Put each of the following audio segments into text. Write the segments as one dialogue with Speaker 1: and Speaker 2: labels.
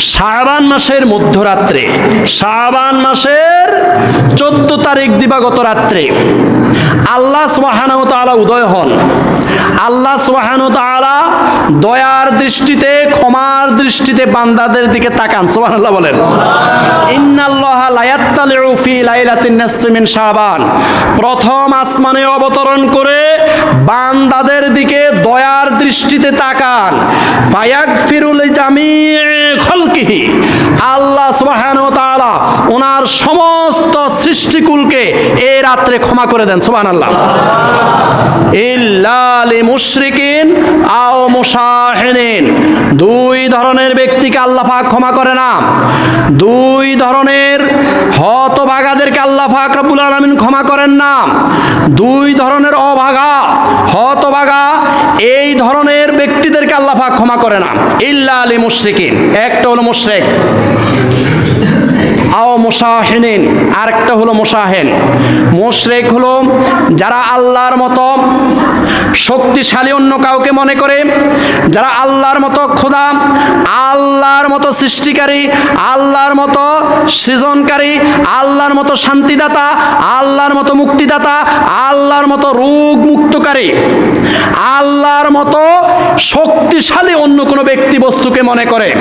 Speaker 1: শাবান মাসের মধ্যরাত্রে শাহবান মাসের চোদ্দ তারিখ দিবাগত রাত্রে আল্লাহ সুবহানাহু ওয়া তাআলা উদয় হন। আল্লাহ সুবহানাহু ওয়া তাআলা দয়ার দৃষ্টিতে ক্ষমার দৃষ্টিতে বান্দাদের দিকে তাকান। সুবহানাল্লাহ বলেন। ইন্নাল্লাহা লায়াত্তালিউ ফি লাইলাতিন নিসফি মিন শাবান। প্রথম আসমানে অবতরণ করে বান্দাদের দিকে দয়ার দৃষ্টিতে তাকান। ফায়াগফিরুল জামি' খলকিহি। আল্লাহ সুবহানাহু ওয়া তাআলা ওনার সমস্ত সৃষ্টিকুলকে এই রাত্রে ক্ষমা করে দেন। সুবহানাল্লাহ। ইল্লা লিমুশরিকিন আও মুশাহিনিন দুই ধরনের ব্যক্তিকে আল্লাহ ক্ষমা করে না। দুই ধরনের হতভাগাদেরকে আল্লাহ পাক রব্বুল আলামিন ক্ষমা করেন না। দুই ধরনের অভাগা, হতভাগা, এই ধরনের ব্যক্তিদেরকে আল্লাহ ক্ষমা করে না। ইল্লা আলী মুশরিকিন। একটা হলো মুশরিক। আও মুসাহিনিন, আরেকটা হলো মুসাহেন। মুশরেক হলো যারা আল্লাহর মতো শক্তিশালী অন্য কাউকে মনে করে, যারা আল্লাহর মতো খোদা, আল্লাহর মতো সৃষ্টিকারী, আল্লাহর মতো সৃজনকারী, আল্লাহর মতো শান্তিদাতা, আল্লাহর মতো মুক্তিদাতা, আল্লাহর মতো রোগ মুক্তকারী আল্লাহর মতো শক্তিশালী অন্য কোনো ব্যক্তি বস্তুকে মনে করে।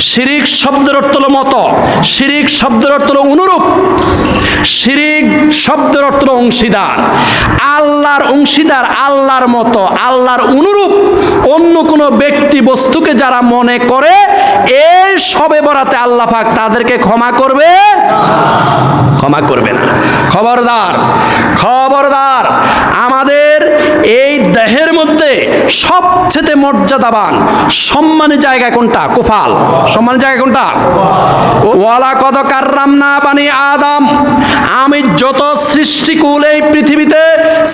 Speaker 1: শিরিক শব্দের অর্থ হলো মতো। শিরিক শব্দের অর্থ হলো অনুরূপ। শিরিক শব্দের অর্থ অংশীদার। আল্লাহর অংশীদার আল্লাহর মতো, আল্লাহর অনুরূপ। অন্য কোনো ব্যক্তি বস্তুকে যারা মনে করে এই সবে বরাতে আল্লাহ পাক তাদেরকে ক্ষমা করবে। ক্ষমা করবে না। খবরদার খবরদার, আমাদের সবচেয়ে মর্যাদাবান, সম্মানী জায়গা কোনটা? কুফাল। সম্মানী জায়গা কোনটা? ওয়ালা কদ কার্রাম না বানি আদম। আমি যত সৃষ্টিকুল এই পৃথিবীতে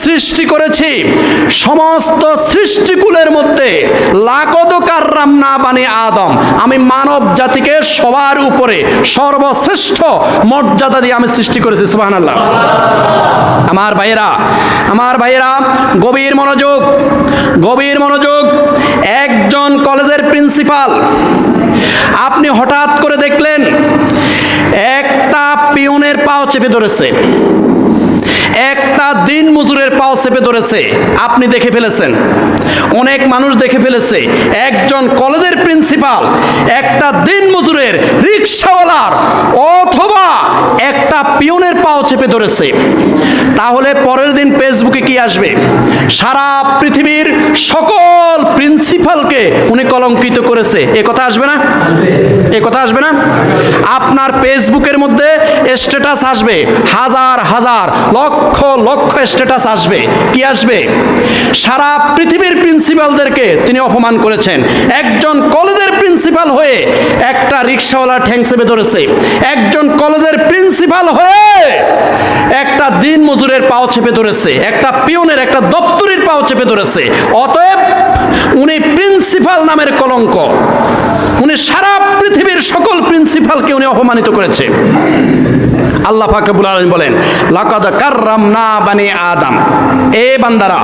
Speaker 1: সৃষ্টি করেছি, সমস্ত সৃষ্টিকুলের মধ্যে লাকদ কার্রাম না বানি আদম। আমি মানব জাতিকে সবার উপরে সর্বশ্রেষ্ঠ মর্যাদা দিয়ে আমি সৃষ্টি করেছি, সুবহানাল্লাহ। আমার ভাইয়েরা আমার ভাইয়েরা, গভীর মনোযোগ গভীর মনোযোগ। একজন কলেজের প্রিন্সিপাল, আপনি হঠাৎ করে দেখলেন একটা পিউনের পাও চেপে ধরেছে। একটা দিন মজুরের পাও চেপে ধরেছে। আপনি দেখে ফেলেছেন। অনেক মানুষ দেখে ফেলেছে। একজন কলেজের প্রিন্সিপাল, একটা দিন মজুরের রিক্সাওয়ালার অথবা একটা পিয়নের পাও চেপে ধরেছে। তাহলে পরের দিন ফেসবুকে কি আসবে? সারা পৃথিবীর সকল প্রিন্সিপালকে উনি কলঙ্কিত করেছে। এ কথা আসবে না? এ কথা আসবে না? আপনার ফেসবুকের মধ্যে স্ট্যাটাস আসবে। হাজার হাজার, লক্ষ লক্ষ স্ট্যাটাস আসবে। কি আসবে? সারা পৃথিবীর প্রিন্সিপালদেরকে তিনি অপমান করেছেন। একজন কলেজের প্রিন্সিপাল হয়ে একটা রিক্সাওয়ালা ঠ্যাং চেপে ধরেছে। একজন কলেজের প্রিন্সিপাল হয়ে একটা দিন মজুরের পাও চেপে ধরেছে। একটা পিয়নের একটা দপ্তরের পাও চেপে ধরেছে। অতএব উনি প্রিন্সিপাল নামের কলঙ্ক। উনি সারা পৃথিবীর সকল প্রিন্সিপালকে উনি অপমানিত করেছে। আল্লাহ ফাকরুল আলম বলেন, লাকাদ কাররামনা বানি আদম। এ বান্দারা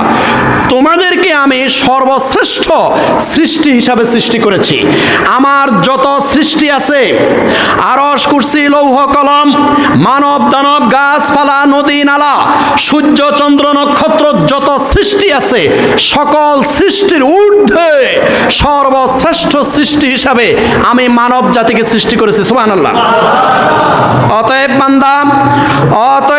Speaker 1: তোমাদেরকে আমি সর্বশ্রেষ্ঠ সৃষ্টি হিসাবে সৃষ্টি করেছি। আমার যত সৃষ্টি আছে আরস কুর্সি, লৌহ, কলম, মানব, দানব, গাছপালা, নদী, নালা, সূর্য, চন্দ্র, নক্ষত্র, যত সৃষ্টি আছে, সকল সৃষ্টির ঊর্ধ্বে সর্বশ্রেষ্ঠ সৃষ্টি হিসাবে আমি মানব জাতিকে সৃষ্টি করেছি। সুবহানাল্লাহ। অতএব বান্দা, অতএব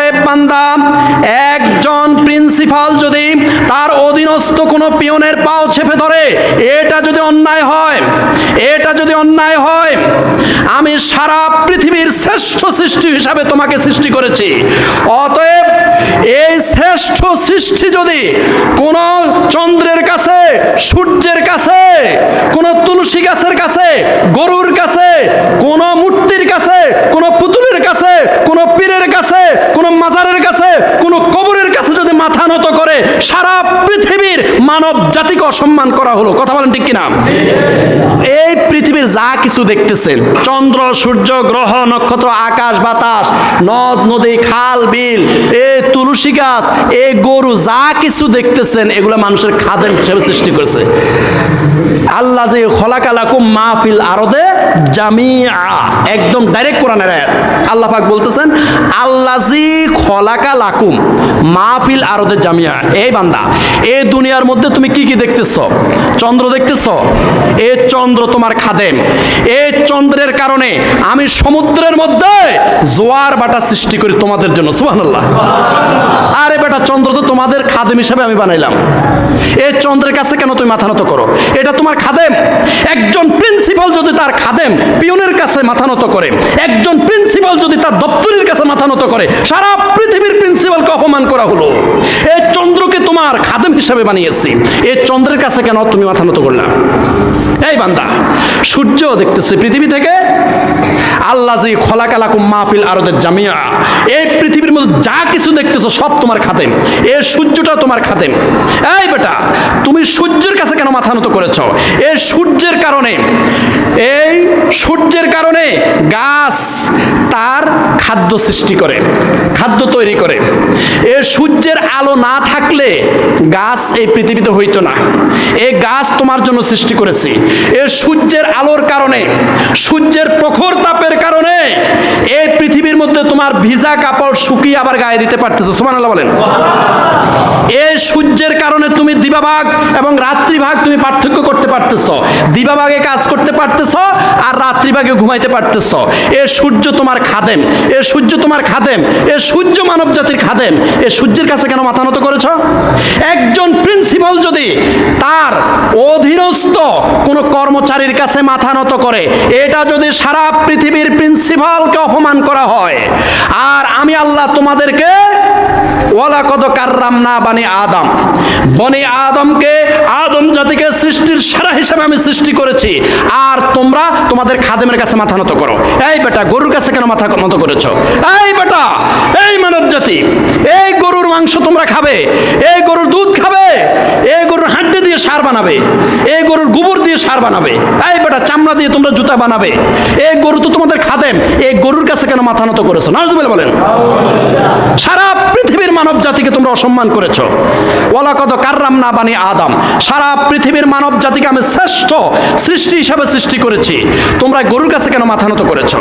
Speaker 1: পিয়নের পাও চেপে ধরে। এটা যদি অন্যায় হয়, এটা যদি অন্যায় হয়, আমি সারা পৃথিবীর শ্রেষ্ঠ সৃষ্টি হিসাবে তোমাকে সৃষ্টি করেছি। অতএব এই শ্রেষ্ঠ সৃষ্টি যদি কোনো চন্দ্রের কাছে, সূর্যের কাছে, কোনো তুলসী গাছের কাছে, গরুর কাছে, কোন মূর্তির কাছে, কোন পুতুলের কাছে, কোনো পীরের কাছে, কোন মাজারের কাছে, কোনো কবরের কাছে যদি মাথা নত করে, সারা পৃথিবীর মানব জাতিকে অসম্মান করা হলো। কথা বলেন ঠিক কিনা? এই পৃথিবীর যা কিছু দেখতেছেন, চন্দ্র, সূর্য, গ্রহ, নক্ষত্র, আকাশ, বাতাস, নদ, নদী, খাল, বিল, এ তুলসী গাছ, এ গরু, যা কিছু দেখতেছেন, এগুলো মানুষের খাদের হিসেবে সৃষ্টি করেছে। আল্লাহ যে খলাকালাকুম মাহফিল আরদে জামিয়া একদম ডাইরেক্ট কোরআনের আয়াত। আল্লাহ পাক বলতেছেন আল্লাজি খলাকা লাকুম মাহফিল আরদে জামিয়া এই বান্দা এই দুনিয়ার মধ্যে তুমি কি কি দেখতেছ? চন্দ্র দেখতেছ? এ চন্দ্র তোমার খাদেম। এই চন্দ্রের কারণে আমি সমুদ্রের মধ্যে জোয়ার বাটা সৃষ্টি করি তোমাদের জন্য, সুবহানাল্লাহ। আরে বেটা, চন্দ্র তো তোমাদের খাদেম হিসেবে আমি বানাইলাম। এই চন্দ্রের কাছে কেন তুমি মাথা নত করো? এটা তোমার খাদেম। একজন প্রিন্সিপাল যদি তার খাদেম পিয়নের কাছে মাথা নত করে, একজন প্রিন্সিপাল যদি তার দপ্তরের কাছে মাথা নত করে, সারা পৃথিবীর প্রিন্সিপালকে অপমান করা হলো। চন্দ্রকে তোমার খাদেম হিসাবে বানিয়েছি। এই চন্দ্রের কাছে কেন তুমি মাথা নত করলা? এই বান্দা, সূর্য দেখতেছে পৃথিবী থেকে আল্লাহ যে খলাকালাকুম মাহফিল আরদের জামিয়া। এই পৃথিবীর মধ্যে যা কিছু দেখতেছো সব তোমার খাতেম এই সূর্যটা তোমার খাতেম এই বেটা, তুমি সূর্যের কাছে কেন মাথা নত করেছ? এই সূর্যের কারণে, এই সূর্যের কারণে গাছ তার খাদ্য সৃষ্টি করে, খাদ্য তৈরি করে। এই সূর্যের আলো না থাকলে গাছ এই পৃথিবীতে হইতো না। এই গাছ তোমার জন্য সৃষ্টি করেছি। এই সূর্যের আলোর কারণে সূর্যের প্রখর তাপের কারণে এই পৃথিবীর মধ্যে তোমার ভিজা কাপড় শুকিয়ে আবার গায়ে দিতে পারতেছো, সুবহানাল্লাহ বলেন। এই সূর্যের কারণে তুমি দিবাভাগ এবং রাত্রিভাগ তুমি পার্থক্য করতে পারতেছ, দিবাভাগে কাজ করতে পারতেছ আর রাত্রিভাগে ঘুমাইতে পারতেছ। এ সূর্য তোমার খাদেম, এ সূর্য তোমার খাদেম, এ সূর্য মানব জাতির খাদেম, এ সূর্যের কাছে কেন মাথা নত করেছ? একজন প্রিন্সিপাল যদি তার অধীনস্থ কোনো কর্মচারীর কাছে মাথা নত করে। এটা যদি সারা পৃথিবীর প্রিন্সিপালকে অপমান করা হয়, আর আমি আল্লাহ তোমাদেরকে ওয়ালা কত কার্রাম না বানি আদম। বনি আদমকে আদম জাতিকে সৃষ্টির সেরা হিসেবে আমি সৃষ্টি করেছি, আর তোমরা তোমাদের খাদেমের কাছে মাথা নত করো। এই বেটা, গরুর কাছে কেন মাথা নত করেছ? এই বেটা, এই মানব জাতি, এই গরুর মাংস তোমরা খাবে, এই গরুর দুধ খাবে, এই দিয়ে সার বানাবে। এই গরুর গোবর দিয়ে সার বানাবে। এই বেটা, চামড়া দিয়ে তোমরা জুতা বানাবে। এই গরু তো তোমাদের খাদেম। এই গরুর কাছে কেন মাথা নত করেছ? নাজুবেল বলেন। সারা পৃথিবীর মানব জাতিকে তোমরা অসম্মান করেছ। ওলা কত কার্রাম না বানি আদাম। সারা পৃথিবীর মানব জাতিকে আমি শ্রেষ্ঠ সৃষ্টি হিসাবে সৃষ্টি করেছি। তোমরা গরুর কাছে কেন মাথা নত করেছ?